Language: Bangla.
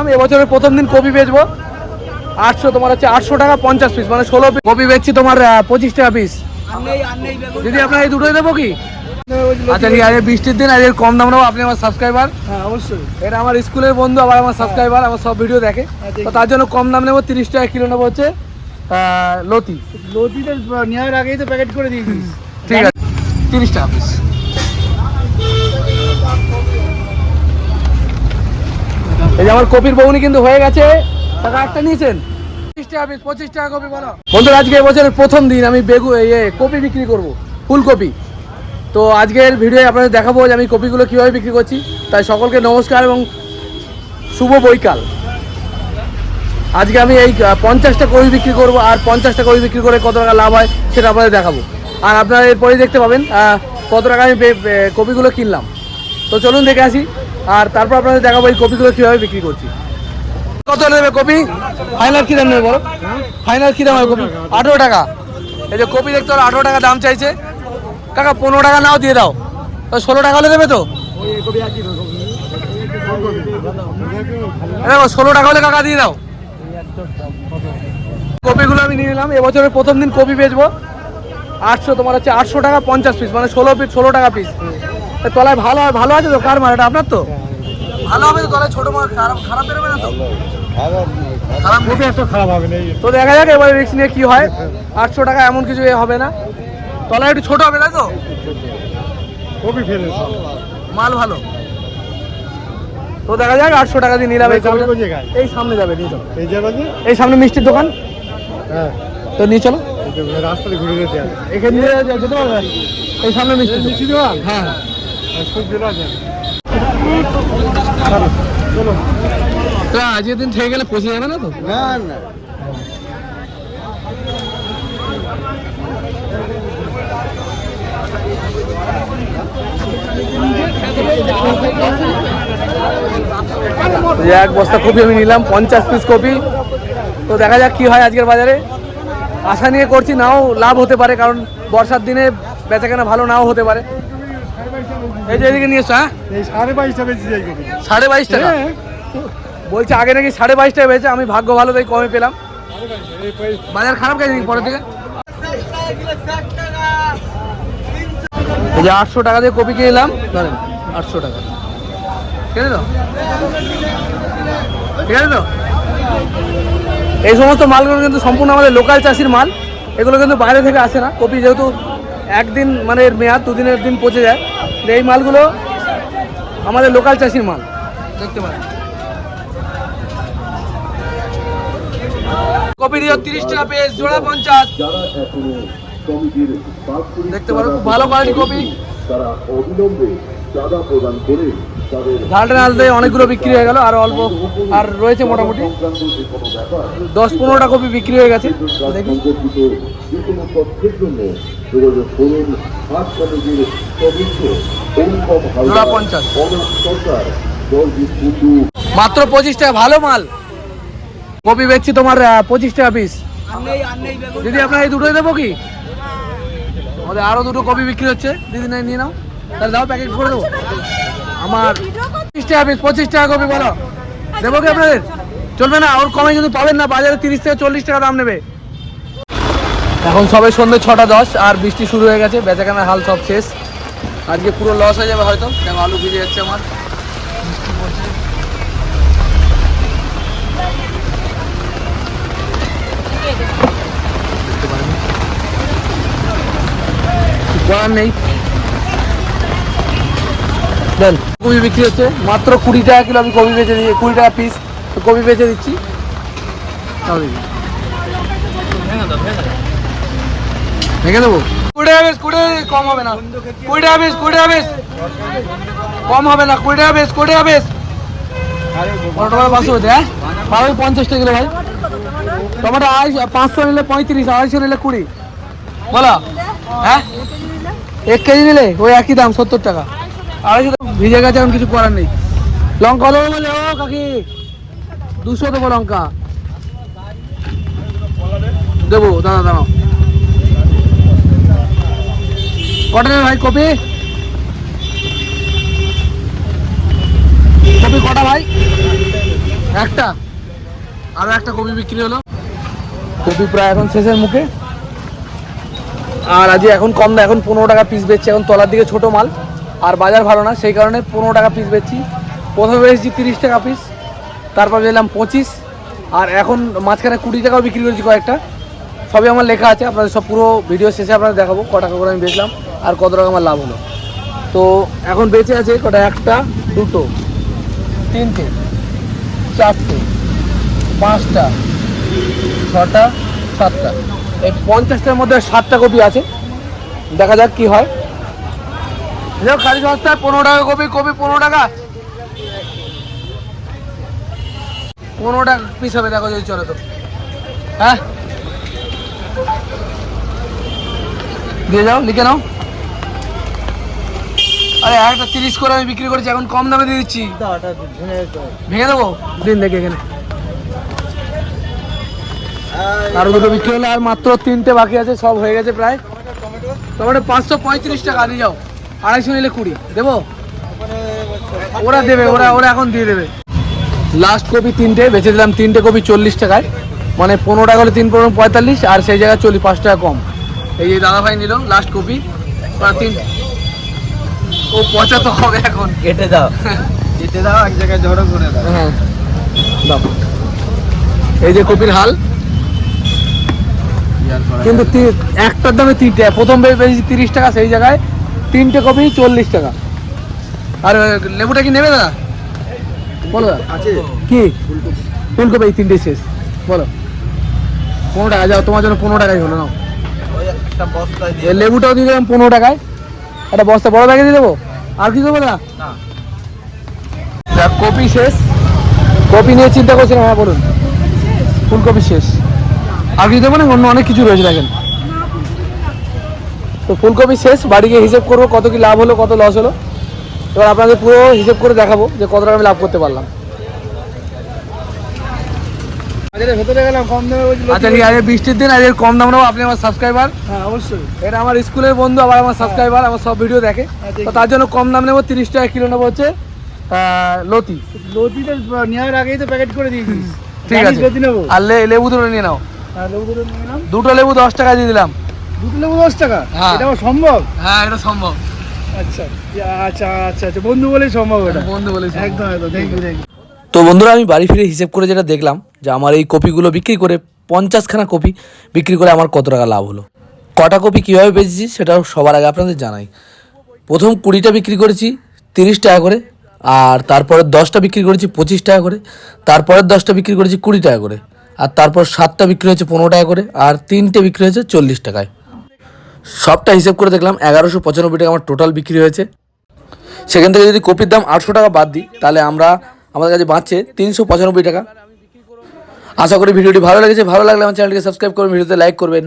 নিলাম এবছরের প্রথম দিন কপি বেচবো। আটশো তোমার হচ্ছে আটশো টাকা পঞ্চাশ পিস মানে ষোলো পিস কপি বেচছি তোমার পঁচিশ টাকা পিস দিদি আপনার এই দুটোই দেবো কি? আচ্ছা ঠিক আছে বৃষ্টির দিন আজকে কম দাম নেব আপনি আমার সাবস্ক্রাইবার হ্যাঁ অবশ্যই। এটা আমার স্কুলের বন্ধু আবার আমার সাবস্ক্রাইবার আমার সব ভিডিও দেখে। তো তার জন্য কম দাম নেব তিরিশ টাকা কিলো নেব হচ্ছে লতি। লতিটা নেওয়ার আগেই তো প্যাকেট করে দিয়েছিস। ঠিক আছে। তিরিশ টাকা পিস এই যে আমার কপির বউনি কিন্তু হয়ে গেছে। টাকা একটা নিয়েছেন? পঁচিশ টাকা কপি বলো। বন্ধুরা, আজকে এবছরের প্রথম দিন আমি বেগু ইয়ে কপি বিক্রি করব, ফুলকপি। তো আজকের ভিডিও আপনাদের দেখাবো যে আমি কপিগুলো কীভাবে বিক্রি করছি। তাই সকলকে নমস্কার এবং শুভ বৈকাল। আজকে আমি এই পঞ্চাশটা কপি বিক্রি করব আর পঞ্চাশটা কপি বিক্রি করে কত টাকা লাভ হয় সেটা আপনাদের দেখাবো। আর আপনারা এরপরেই দেখতে পাবেন কত টাকা আমি কপিগুলো কিনলাম। তো চলুন দেখে আসি। আর তারপর আপনাদের দেখাবো এই কপিগুলো কীভাবে বিক্রি করছি। কত নেবে কপি? ফাইনাল কী দাম নেবে বলো? ফাইনাল কী দাম হবে কপি? আঠেরো টাকা। এই যে কপি দেখতে হলো আঠেরো টাকা দাম চাইছে। কাকা পনেরো টাকা নাও দিয়ে দাও। তো ষোলো টাকা হলে দেবে তো? দেখো ষোলো টাকা হলে কাকা দিয়ে দাও। কপিগুলো আমি নিয়ে নিলাম। এবছরের প্রথম দিন কপি বেচবো। আটশো তোমার হচ্ছে আটশো টাকা পঞ্চাশ পিস মানে ষোলো পিস ষোলো টাকা পিস তলায় ভালো হয় ভালো আছে তো কার মাল এটা আপনার তো? ভালো হবে তো তলায় ছোটো মাল খারাপ খারাপ বেরোবে না তো? খারাপ কপি এত খারাপ হবে। না তো দেখা যাক এবারে রিক্স নিয়ে কি হয়। আটশো টাকা এমন কিছু এ হবে না। তলায় একটু ছোট হবে তাই তো? কপি ফেলে মাল ভালো। তো দেখা যাক আটশো টাকা দিয়ে নিলাম এই সামনে যাবে নিয়ে চলো। এই যাবে এই সামনে মিষ্টির দোকান। হ্যাঁ। তো নিয়ে চলো। এই যে রাস্তাতে ঘুরে যেতে এখান দিয়ে যেতে পারবে? এই সামনে মিষ্টি মিষ্টি দোকান? হ্যাঁ। আজকের দিন থেকে গেলে পৌঁছে যাবে না তো? না না। এক বস্তা কপি আমি নিলাম, পঞ্চাশ পিস কপি। তো দেখা যাক কি হয় আজকের বাজারে। আশা নিয়ে করছি, নাও লাভ হতে পারে, কারণ বর্ষার দিনে বেচাকেনা ভালো নাও হতে পারে। এই যে এদিকে নিয়ে এসো হ্যাঁ? সাড়ে বেশি সাড়ে বাইশ টাকা হ্যাঁ বলছে আগে নাকি সাড়ে বাইশ টাকা পেয়েছে আমি ভাগ্য ভালো তাই কমে পেলাম। বাজার খারাপ গেছে নাকি পরের দিকে? এই যে আটশো টাকা দিয়ে কপি কিনে নিলাম। ধরেন আটশো টাকা। ঠিক আছে তো? ঠিক আছে তো? এই সমস্ত মালগুলো কিন্তু সম্পূর্ণ আমাদের লোকাল চাষির মাল। এগুলো কিন্তু বাইরে থেকে আসে না। কপি যেহেতু একদিন মানে এর মেয়াদ দুদিনের দিন পচে যায়। এই মালগুলো আমাদের লোকাল চাষির মাল। দেখতে পারেন। কপি দিয়ে তিরিশ টাকা পেজ জোড়া পঞ্চাশ। দেখতে পারো খুব ভালো কোয়ালিটি কপি। তারা অবিলম্বে চাঁদা প্রদান করে তাদের ঝালটা অনেকগুলো বিক্রি হয়ে গেল আর অল্প আর রয়েছে মোটামুটি। দশ পনেরোটা কপি বিক্রি হয়ে গেছে দেখি। যে কোনো তথ্যের জন্য যোগাযোগ করুন কমিটির সদস্য মাত্র পঁচিশ টাকা, ভালো মাল। কপি বেচছি তোমার পঁচিশ টাকা পিস দিদি, আপনার এই দুটোই দেবো কি? আমাদের আরও দুটো কপি বিক্রি হচ্ছে। দিদি নাই নিয়ে নাও। তাহলে দাও প্যাকেট করে দেবো। আমার পঁচিশ টাকা পিস পঁচিশ টাকা কপি, বলো। দেবো কি আপনাদের? চলবে না, ওর কমে কিন্তু পাবেন না, বাজারে তিরিশ থেকে চল্লিশ টাকা দাম নেবে। এখন সবে সন্ধ্যে ছটা দশ, আর বৃষ্টি শুরু হয়ে গেছে, বেচাকেনার হাল সব শেষ। আজকে পুরো লস হয়ে যাবে হয়তো। দেখো, আলু ভিজে যাচ্ছে আমার। বৃষ্টি নেই। দেন, কপি বিক্রি হচ্ছে। মাত্র কুড়ি টাকা কিলো আমি কপি বেচে দিই কুড়ি টাকা পিস কপি বেচে দিচ্ছি। ভেঙে দেবো? কুড়ি কম হবে না। কম হবে না হ্যাঁ? পঞ্চাশ টাকা কিলো ভাই। আড়াইশো, পাঁচশো নিলে পঁয়ত্রিশ, আড়াইশো নিলে কুড়ি। হ্যাঁ? এক কেজি নিলে ওই একই দাম, সত্তর টাকা। ভিজে গেছে, এখন কিছু করার নেই। লঙ্কা দেবো বলে, ও কাকি। দুশো দেবো লঙ্কা। দেবো দাদা দাঁড়াও। কটা নেবে ভাই কপি? কপি কটা ভাই? একটা। আরও একটা কপি বিক্রি হলো। কপি প্রায় এখন শেষের মুখে। আর আজ এখন কম না, এখন পনেরো টাকা পিস বেচছি, এখন তলার দিকে ছোট মাল। আর বাজার ভালো না, সেই কারণে পনেরো টাকা পিস বেচছি। প্রথমে বেচছি তিরিশ টাকা পিস তারপর দিলাম পঁচিশ। আর এখন মাঝখানে কুড়ি টাকাও বিক্রি করেছি কয়েকটা। সবই আমার লেখা আছে, আপনাদের সব পুরো ভিডিও শেষে আপনাদের দেখাবো ক টাকা করে আমি বেচলাম। আর কত টাকা আমার লাভ হলো? তো এখন বেঁচে আছে কটা? একটা, দুটো, তিনটে, চারটে, পাঁচটা, ছটা, সাতটা। এই পঞ্চাশটার মধ্যে সাতটা কপি আছে। দেখা যাক কি হয়। খালি সস্তায় পনেরো টাকা কপি কপি পনেরো টাকা। পনেরো টাকা পিস হবে, দেখো যদি চলে তো। হ্যাঁ? দিয়ে যাও, লিখে নাও। আরে একটা তিরিশ করে আমি বিক্রি করেছি, এখন কম দামে দিয়ে দিচ্ছি। ভেঙে দেবো? দিন দেখে এখানে। আর দুটো বিক্রি হলো আর মাত্র তিনটে বাকি আছে, সব হয়ে গেছে প্রায়। টমেটো পাঁচশো পঁয়ত্রিশ টাকা দিয়ে যাও। আড়াইশো নিলে কুড়ি। দেবো? ওরা দেবে, ওরা ওরা এখন দিয়ে দেবে। লাস্ট কপি তিনটে, বেচে দিলাম তিনটে কপি চল্লিশ টাকায়। মানে পনেরো টাকা হলে তিন পনেরো, পঁয়তাল্লিশ, আর সেই জায়গায় চল্লিশ, পাঁচ টাকা কম। এই যে দাদা ভাই নিল লাস্ট কপি। তিন ও পচা তো হবে এখন। কেটে দাও। কেটে দাও এক জায়গায় জড়ো করে দাও। হ্যাঁ। দাও। এই যে কপির হাল। কিন্তু তি- একটার দামে তিনটে। প্রথম পেয়েছি তিরিশ টাকা সেই জায়গায় তিনটে কপি চল্লিশ টাকা। আর লেবুটা কি নেবে দাদা? বলো দাদা। আছে। কি? ফুলকপি। এই তিনটে শেষ। বলো। পনেরো টাকা যাও তোমার জন্য পনেরো টাকাই হলো এই লেবুটাও দিয়ে দিলাম পনেরো টাকায়। একটা বস্তা বড় ব্যাগে দিয়ে দেবো? আর কি দেবো না? না। কপি শেষ? কপি নিয়ে চিন্তা করছিলাম হ্যাঁ বলুন। ফুলকপি শেষ। আর কিছু দেবো না? অন্য অনেক কিছু রয়েছে দেখেন। তো ফুলকপি শেষ বাড়ি গিয়ে হিসেব করব কত কি লাভ হলো কত লস হলো। এবার আপনাদের পুরো হিসেব করে দেখাবো যে কত টাকা আমি লাভ করতে পারলাম ভেতরে গেলাম কম দামে বলছিল আচ্ছা ঠিক আছে বৃষ্টির দিন আজকে কম দাম নেব আপনি আমার সাবস্ক্রাইবার হ্যাঁ অবশ্যই। এটা আমার স্কুলের বন্ধু আবার আমার সাবস্ক্রাইবার আমার সব ভিডিও দেখে। তো তার জন্য কম দাম নেব তিরিশ টাকা কিলো নেব হচ্ছে লতি। লতিটা নেওয়ার আগেই তো প্যাকেট করে ঠিক আছে। আর লেবু দুটো নিয়ে নাও। হ্যাঁ লেবু দুটো লেবু দশ টাকা দিয়ে দিলাম। দুটো লেবু দশ টাকা? হ্যাঁ। এটা সম্ভব? হ্যাঁ এটা সম্ভব। আচ্ছা আচ্ছা আচ্ছা আচ্ছা বন্ধু বলেই সম্ভব এটা। বন্ধু একদম একদম থ্যাংক ইউ থ্যাংক ইউ তো বন্ধুরা, আমি বাড়ি ফিরে হিসেব করে যেটা দেখলাম যে আমার এই কপিগুলো বিক্রি করে পঞ্চাশখানা কপি বিক্রি করে আমার কত টাকা লাভ হলো। কটা কপি কীভাবে বেচেছি সেটাও সবার আগে আপনাদের জানাই। প্রথম কুড়িটা বিক্রি করেছি তিরিশ টাকা করে, আর তারপরে দশটা বিক্রি করেছি পঁচিশ টাকা করে, তারপরের দশটা বিক্রি করেছি কুড়ি টাকা করে, আর তারপর সাতটা বিক্রি হয়েছে পনেরো টাকা করে, আর তিনটে বিক্রি হয়েছে চল্লিশ টাকায়। সবটা হিসেব করে দেখলাম এগারোশো পঁচানব্বই টাকা আমার টোটাল বিক্রি হয়েছে। সেখান থেকে যদি কপির দাম আটশো টাকা বাদ দিই, তাহলে আমরা আমাদের কাছে বাঁচছে তিনশো পঁচানব্বই টাকা। আশা করি ভিডিওটি ভালো লেগেছে। ভালো লাগলে আমার চ্যানেলটিকে সাবস্ক্রাইব করবেন, ভিডিওতে লাইক করবেন।